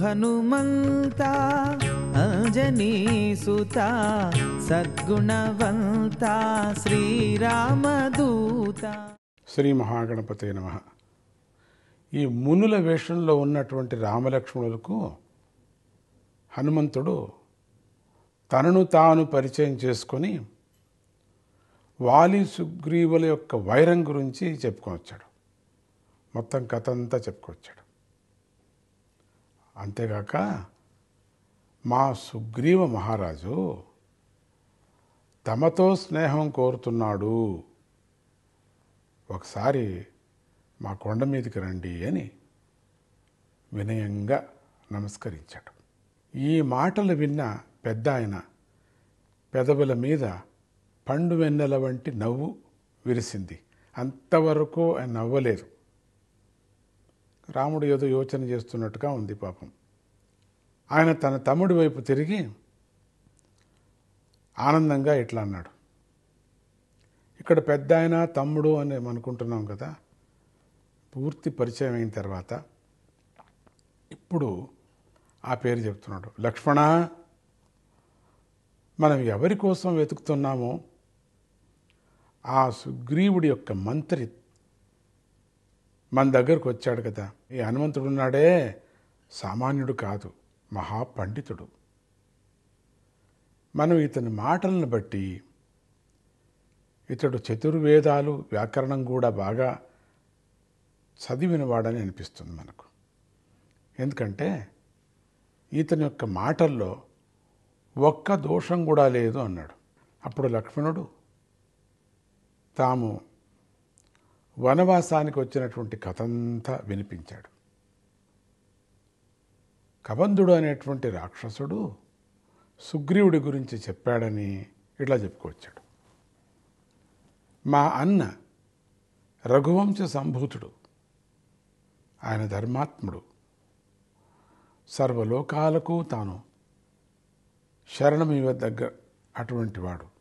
హనుమంత అంజనీ సుత సద్గుణవంత శ్రీరామదూత. శ్రీ మహాగణపతే నమ. ఈ మునుల వేషంలో ఉన్నటువంటి రామలక్ష్మణులకు హనుమంతుడు తనను తాను పరిచయం చేసుకొని వాలి సుగ్రీవుల యొక్క వైరం గురించి చెప్పుకొచ్చాడు మొత్తం కథ అంతా చెప్పుకొచ్చాడు అంతేగాక మా సుగ్రీవ మహారాజు తమతో స్నేహం కోరుతున్నాడు. ఒకసారి మా కొండ మీదకి రండి అని వినయంగా నమస్కరించాడు. ఈ మాటలు విన్న పెద్ద ఆయన పెదవుల మీద పండు వెన్నెల వంటి నవ్వు విరిసింది. అంతవరకు ఆయన నవ్వలేదు. రాముడు ఏదో యోచన చేస్తున్నట్టుగా ఉంది పాపం. ఆయన తన తమ్ముడి వైపు తిరిగి ఆనందంగా ఇట్లా అన్నాడు. ఇక్కడ పెద్ద ఆయన తమ్ముడు అని అనుకుంటున్నాం కదా. పూర్తి పరిచయం అయిన తర్వాత ఇప్పుడు ఆ పేరు చెప్తున్నాడు. లక్ష్మణ మనం ఎవరి కోసం వెతుకుతున్నామో ఆ సుగ్రీవుడి యొక్క మంత్రి మన దగ్గరకు వచ్చాడు కదా. ఈ హనుమంతుడు ఉన్నాడే. సామాన్యుడు కాదు. మహాపండితుడు. మనం ఇతని మాటలను బట్టి ఇతడు చతుర్వేదాలు వ్యాకరణం కూడా బాగా చదివినవాడని అనిపిస్తుంది మనకు. ఎందుకంటే ఇతని యొక్క మాటల్లో ఒక్క దోషం కూడా లేదు అన్నాడు. అప్పుడు లక్ష్మణుడు తాము వనవాసానికి వచ్చినటువంటి కథంతా వినిపించాడు. కబంధుడు అనేటువంటి రాక్షసుడు సుగ్రీవుడి గురించి చెప్పాడని ఇట్లా చెప్పుకొచ్చాడు. మా అన్న రఘువంశ సంభూతుడు ఆయన ధర్మాత్ముడు. సర్వలోకాలకు తాను శరణమివ దగ్గర అటువంటి వాడు.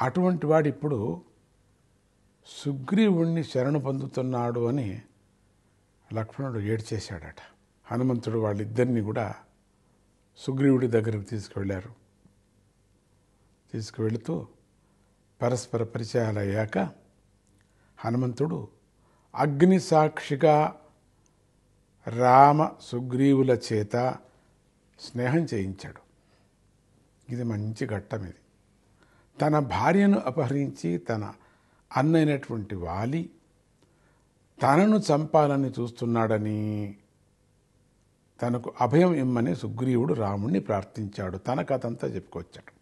అటువంటి వాడు ఇప్పుడు సుగ్రీవుణ్ణి శరణు పొందుతున్నాడు అని లక్ష్మణుడు ఏడ్చేశాడట. హనుమంతుడు వాళ్ళిద్దరిని కూడా సుగ్రీవుడి దగ్గరకు తీసుకువెళ్ళారు. తీసుకువెళుతూ పరస్పర పరిచయాలు అయ్యాక హనుమంతుడు అగ్ని సాక్షిగా రామ సుగ్రీవుల చేత స్నేహం చేయించాడు. ఇది మంచి ఘట్టం ఇది. తన భార్యను అపహరించి తన అన్నైనటువంటి వాలి తనను చంపాలని చూస్తున్నాడని తనకు అభయం ఇమ్మని సుగ్రీవుడు రాముణ్ణి ప్రార్థించాడు. తన కథంతా చెప్పుకొచ్చాడు.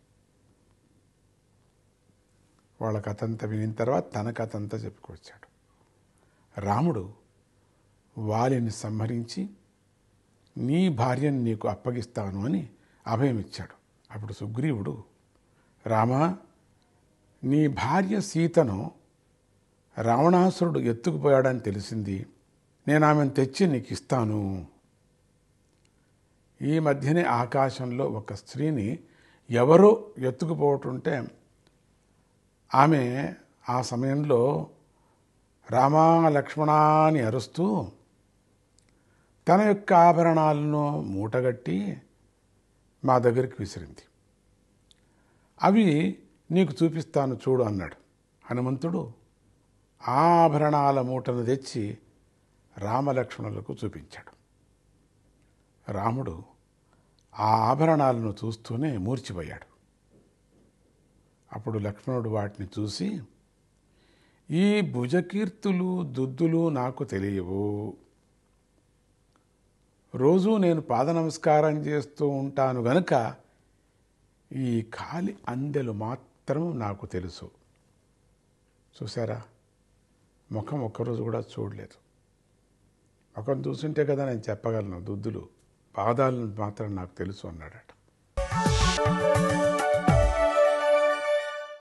వాళ్ళ కథంతా వినిన తర్వాత తన కథంతా చెప్పుకొచ్చాడు. రాముడు వాలిని సంహరించి నీ భార్యను నీకు అప్పగిస్తాను అని అభయం ఇచ్చాడు అప్పుడు సుగ్రీవుడు రామా నీ భార్య సీతను రావణాసురుడు ఎత్తుకుపోయాడని తెలిసింది. నేను ఆమెను తెచ్చి నీకు ఇస్తాను ఈ మధ్యనే ఆకాశంలో ఒక స్త్రీని ఎవరో ఎత్తుకుపోవటుంటే ఆమె ఆ సమయంలో రామా లక్ష్మణ అని అరుస్తూ తన యొక్క ఆభరణాలను మూటగట్టి మా దగ్గరికి విసిరింది. అవి నీకు చూపిస్తాను చూడు అన్నాడు. హనుమంతుడు ఆ ఆభరణాల మూటను తెచ్చి రామలక్ష్మణులకు చూపించాడు. రాముడు ఆ ఆభరణాలను చూస్తూనే మూర్చిపోయాడు. అప్పుడు లక్ష్మణుడు వాటిని చూసి ఈ భుజకీర్తులు దుద్దులు నాకు తెలియవు. రోజూ నేను పాద నమస్కారం చేస్తూ ఉంటాను గనుక ఈ కాలి అందెలు మాత్రం నాకు తెలుసు. చూసారా ముఖం ఒక్కరోజు కూడా చూడలేదు. ముఖం చూసుంటే కదా నేను చెప్పగలను దుద్దులు పాదాలను మాత్రం నాకు తెలుసు అన్నాడట.